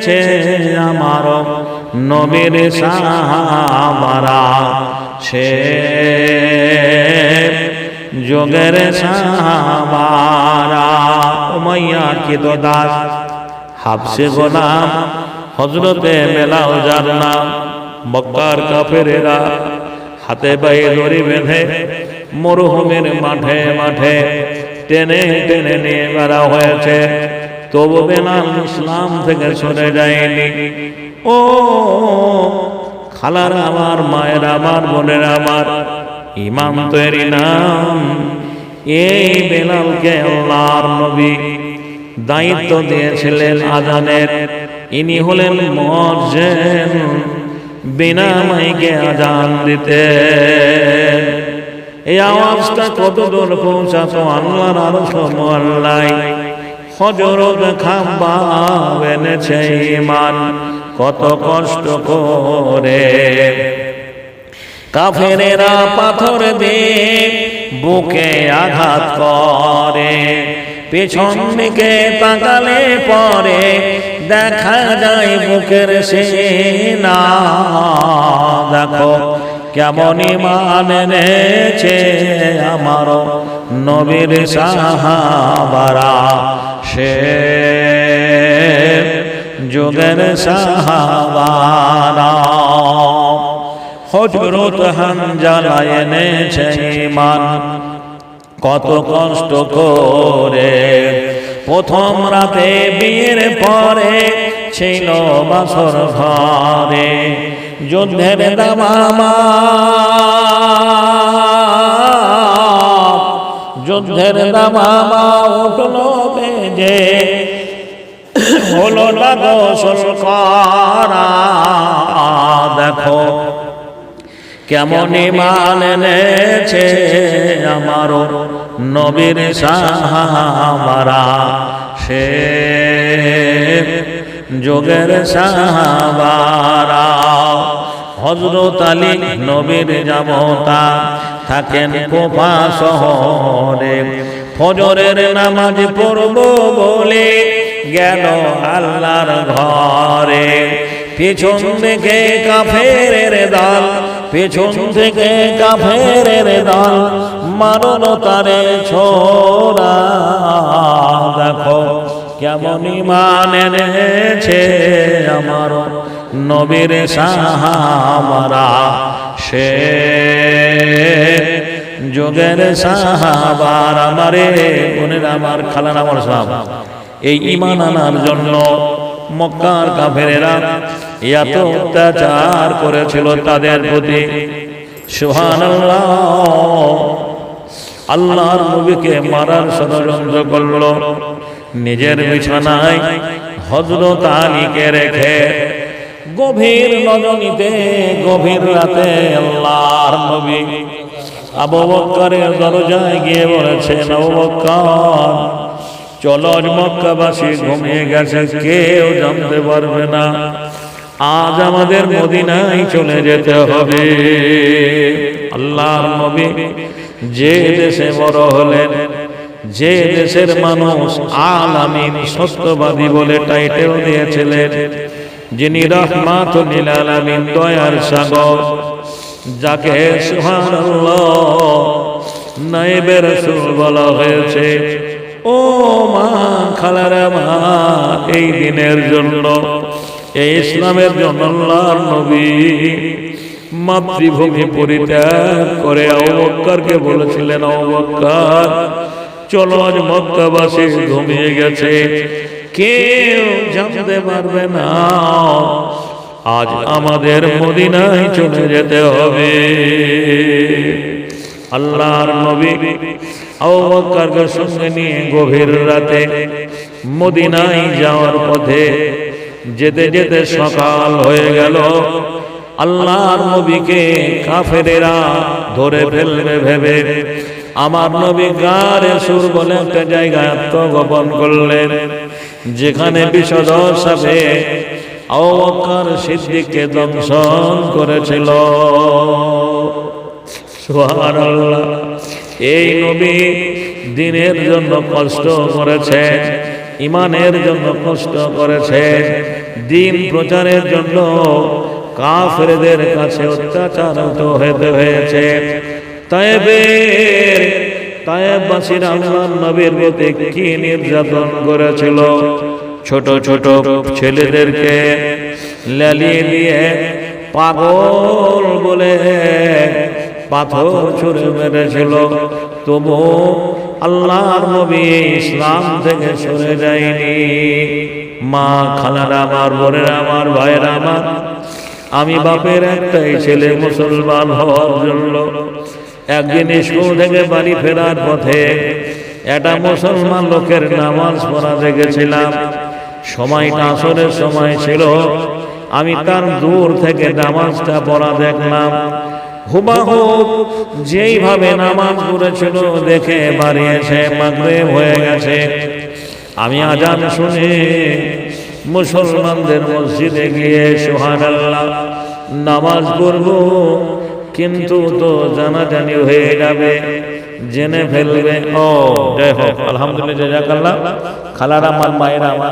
এনেছে আমার নবীর সাহাবারা। সে যোগের সাহাবারা। উমাইয়া কি দাস হাফসে গোলাম হজরতে মেলাও যার নাম মক্কার কাফেরেরা হাতে পায়ে দড়ি বেঁধে মরুভূমির মাঠে মাঠে টেনে টেনে নিয়ে বেড়া হয়েছে। তবু বেলাল ইসলাম থেকে সরে যায়নি। ও, খালার আমার, মায়ের আমার, বোনের আমার, ইমাম তৈরি নাম, এই বেলালকে আল্লাহর নবী দায়িত্ব দিয়েছিলেন আজানের। ইনি হলেন মর্জেন বিনা মাইকে আজান দিতে। এই আওয়াজটা কত দূর পৌঁছাতো আল্লাহর আরও সমল্লাই হজরত খাম্বা এনেছে ইমান কত কষ্ট করে। কাফেরেরা পাথর দিয়ে বুকে আঘাত করে। পেছন দিকে তাকালে পরে দেখা যায় বুকের সেনা দেখো কেমন ইমান এনেছে আমার নবীর সাহাবারা। সে যুগের সাহাবারা হজরত হানজালা এনেছে ইমান কত কষ্ট করে। প্রথম রাতে বিয়ের পরে ছিল বাসর ঘরে। যুদ্ধের দামামা। যুদ্ধের দামামা উঠল বেজে হলো না গোসল করা দেখো কেমন ইমান এনেছে আমার নবীর সাহাবারা। সে যোগের সাহাবারা। হজরত আলী নবীর জামতা থাকেন কোপা শহরে। ফজরের নামাজ পড়ব বলে গেল আল্লাহর ঘরে। পিছন থেকে কাফের দল, পেছন থেকে কাফের দল মারল তারে ছোড়া। দেখো কেমন ইমান এনেছে আমার নবীর সাহাবারা। সে যোগের সাহাবার আমারে, বোনের আমার খালার আমার সাহাবা এই ইমান আনার জন্য মক্কার কাফেরেরা এত অত্যাচার করেছিল তাদের প্রতি। সুহান আল্লাহর নবীকে মারার ষড়যন্ত্র করল। নিজের বিছানায় হজরত আলীকে রেখে গভীর নজনীতে গভীর রাতে আল্লাহর নবী আবু বক্করের দরজায় গিয়ে বলেছেন, আবু বক্কর মক্কাবাসী ঘুমিয়ে গেছে, কেউ জানতে পারবে না। আজ আমাদের মদিনায় চলে যেতে হবে। আল্লাহর নবী যে দেশে বড় হলেন, যে দেশের মানুষ আলামিন সত্যবাদী বলে টাইটেল দিয়েছিলেন, যিনি রহমাত আলামিন, দয়ার সাগর। যাকে নাইবে বলা হয়েছে, ও মা খালারা মা, এই দিনের জন্য, এই ইসলামের জন্য নবী মাতৃভূমি পরিত্যাগ করে অবক্কারকে বলেছিলেন অবক্কার চলো আজ মক্কাবাসী ঘুমিয়ে গেছে, কেউ জানতে পারবে না আজ আমাদের মদিনায় চলে যেতে হবে। আল্লাহর নবী আবুবকরকে সঙ্গে নিয়ে গভীর রাতে মদিনায় যাওয়ার পথে যেতে যেতে সকাল হয়ে গেল। আল্লাহর নবীকে কাফেরেরা ধরে ফেলবে ভেবে আমার নবী গারে সুর বলে একটা জায়গায় আত্মগোপন করলেন, যেখানে বিষদ সাথে অবকার সিদ্দিককে দংশন করেছিল। এই নবী দিনের জন্য কষ্ট করেছে ইমানের জন্য কষ্ট করেছে, দিন প্রচারের জন্য কাফেরদের কাছে অত্যাচারিত হতে হয়েছে। তাইবের তায়েববাসীর আল্লাহ নবীর প্রতি কি নির্যাতন করেছিল? ছোট ছোট ছেলেদেরকে লেলিয়ে দিয়ে পাগল বলে পাথর ছুঁড়ে মেরেছিল। তবু আল্লাহর নবী ইসলাম থেকে সরে যায়নি। মা খালার আমার বোনের আমার ভাইয়ের আমার, আমি বাপের একটাই ছেলে মুসলমান হওয়ার জন্য একদিন স্কুল থেকে বাড়ি ফেরার পথে একটা মুসলমান লোকের নামাজ পড়া দেখেছিলাম। সময়টা আসরের সময় ছিল। আমি তার দূর থেকে নামাজটা পড়া দেখলাম। হুবাহু যেইভাবে নামাজ পড়েছিল দেখে বাড়িয়েছে, মাগরেব হয়ে গেছে। আমি আজান শুনে মুসলমানদের মসজিদে গিয়ে সোহান আল্লাহ নামাজ পড়ব, কিন্তু তো জানাজানি হয়ে যাবে, জেনে ফেলবে। ও, যাই হোক, আলহামদুলিল্লাহ, জাজাকাল্লাহ। খালার আমার মায়ের আমার